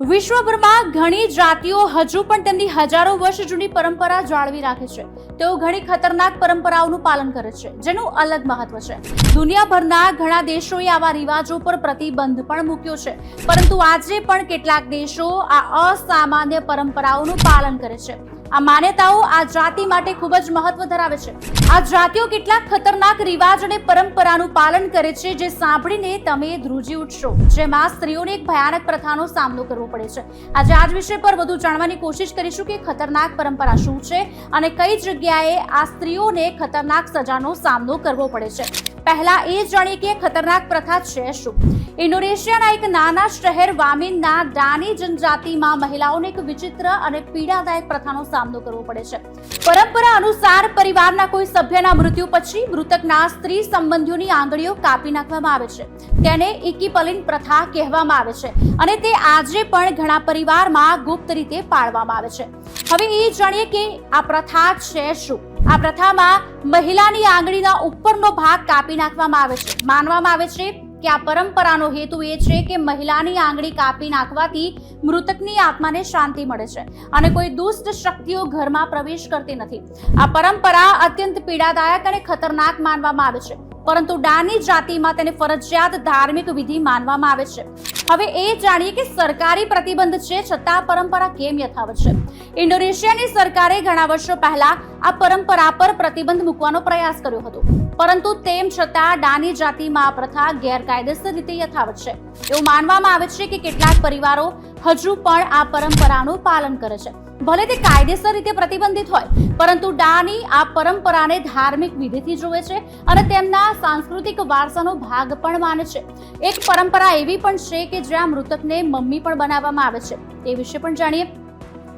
વિશ્વભરમાં ઘણી જાતિઓ હજુ પણ તેમની હજારો વર્ષ જૂની પરંપરા જાળવી રાખે છે. તેઓ ઘણી ખતરનાક પરંપરાઓનું પાલન કરે છે, જેનું અલગ મહત્વ છે. દુનિયાભરના ઘણા દેશોએ આવા રિવાજો પર પ્રતિબંધ પણ મૂક્યો છે, પરંતુ આજે પણ કેટલાક દેશો આ અસામાન્ય પરંપરાઓનું પાલન કરે છે. આ માન્યતાઓ આ જાતિ માટે ખૂબ જ મહત્વ ધરાવે છે. આ જાતિઓ કેટલાક ખતરનાક રિવાજ અને પરંપરાનું પાલન કરે છે જે સાંભળીને તમે ધ્રુજી ઉઠશો, જેમાં સ્ત્રીઓને એક ભયાનક પ્રથાનો સામનો કરવો પડે છે. આજે આ જ વિષય પર વધુ જાણવાની કોશિશ કરીશું કે ખતરનાક પરંપરા શું છે અને કઈ જગ્યાએ આ સ્ત્રીઓને ખતરનાક સજાનો સામનો કરવો પડે છે. પહેલા એ જાણીએ કે ખતરનાક પ્રથા છે શું. ઇન્ડોનેશિયાના એક નાના શહેર વામિનના ડાની જનજાતિમાં મહિલાઓને એક વિચિત્ર અને પીડાદાયક પ્રથાનો સામનો કરવો પડે છે. પરંપરા અનુસાર પરિવારના કોઈ સભ્યના મૃત્યુ પછી મૃતકના સ્ત્રી સંબંધીઓની આંગળીઓ કાપી નાખવામાં આવે છે. તેને ઇકીપલિન પ્રથા કહેવામાં આવે છે અને તે આજે પણ ઘણા પરિવારમાં ગુપ્ત રીતે પાળવામાં આવે છે. હવે એ જાણીએ કે આ પ્રથા છે શું? આ પ્રથામાં મહિલાની આંગળીના ઉપરનો ભાગ કાપી નાખવામાં આવે છે. માનવામાં આવે છે કે આ પરંપરાનો હેતુ એ છે કે મહિલાની આંગળી કાપી નાખવાથી મૃતકની આત્માને શાંતિ મળે છે અને કોઈ દુષ્ટ શક્તિઓ ઘરમાં પ્રવેશ કરતી નથી. આ પરંપરા અત્યંત પીડાદાયક અને ખતરનાક માનવામાં આવે છે, પરંતુ ડાની જાતિમાં તેને ફરજિયાત ધાર્મિક વિધિ માનવામાં આવે છે. હવે એ જાણીએ કે સરકારી પ્રતિબંધ છે છતાં પરંપરા કેમ યથાવત છે? ઇન્ડોનેશિયાની સરકારે ઘણા વર્ષો પહેલા આ પરંપરા પર પ્રતિબંધ મૂકવાનો પ્રયાસ કર્યો હતો. પરંતુ તેમ છતાં ડાની જાતિમાં આ પ્રથા ગેરકાયદેસર રીતે યથાવત છે. એવું માનવામાં આવે છે કે કેટલાક પરિવારો હજુ પણ આ પરંપરાનું પાલન કરે છે. ભલે તે કાયદેસર રીતે પ્રતિબંધિત હોય, પરંતુ ડાની આ પરંપરાને ધાર્મિક વિધિથી જોવે છે અને તેમના સાંસ્કૃતિક વારસાનો ભાગ પણ માને છે. એક પરંપરા એવી પણ છે કે જ્યાં મૃતકને મમ્મી પણ બનાવવામાં આવે છે. તે વિશે પણ જાણીએ.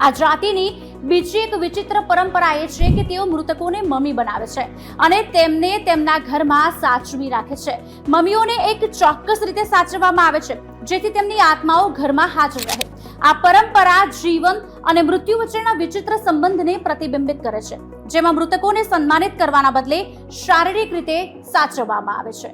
આ જાતિની બીજી એક વિચિત્ર પરંપરા એ છે કે તેઓ મૃતકોને મમ્મી બનાવે છે અને તેમને તેમના ઘરમાં સાચવી રાખે છે. મમ્મીઓને એક ચોક્કસ રીતે સાચવવામાં આવે છે, જેથી તેમની આત્માઓ ઘરમાં હાજર રહે. આ પરંપરા જીવન અને મૃત્યુ વચ્ચેના વિચિત્ર સંબંધને પ્રતિબિંબિત કરે છે, જેમાં મૃતકોને સન્માનિત કરવાના બદલે શારીરિક રીતે સાચવવામાં આવે છે.